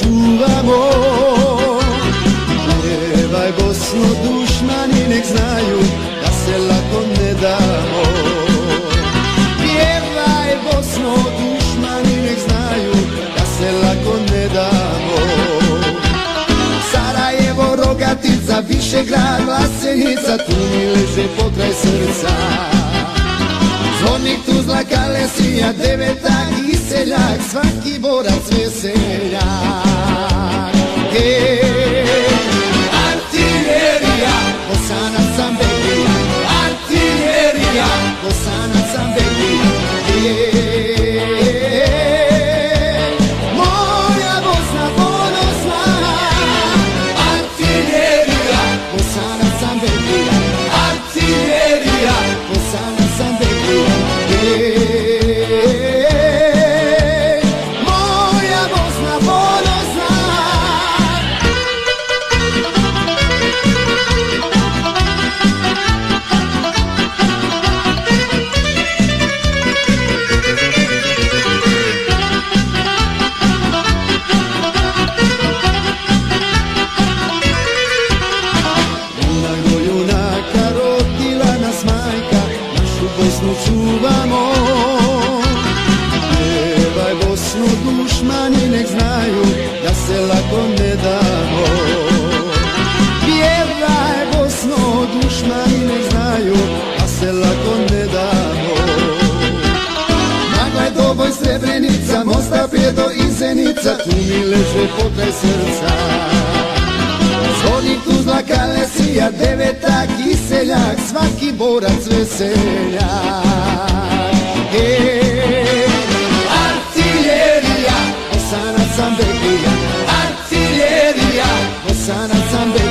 čuvamo. Pjevaj Bosno dušmani nek znaju da se lako ne damo. Pjevaj Bosno dušmani nek znaju da se lako ne damo. Sarajevo, Rogatica, Višegrad, Vlasenica, tu mi leže pokraj srca Zvornik, Tuzla, Kalesija, Devetak i Seljak, svaki borac veseljak. Zenica, tu mi leže pokraj srca. Zvornik, Tuzla, Kalesija, Devetak i Seljak, svaki borac veseljak. Ej, artiljerija, Bosanac sam Begija, artiljerija, Bosanac sam Begija.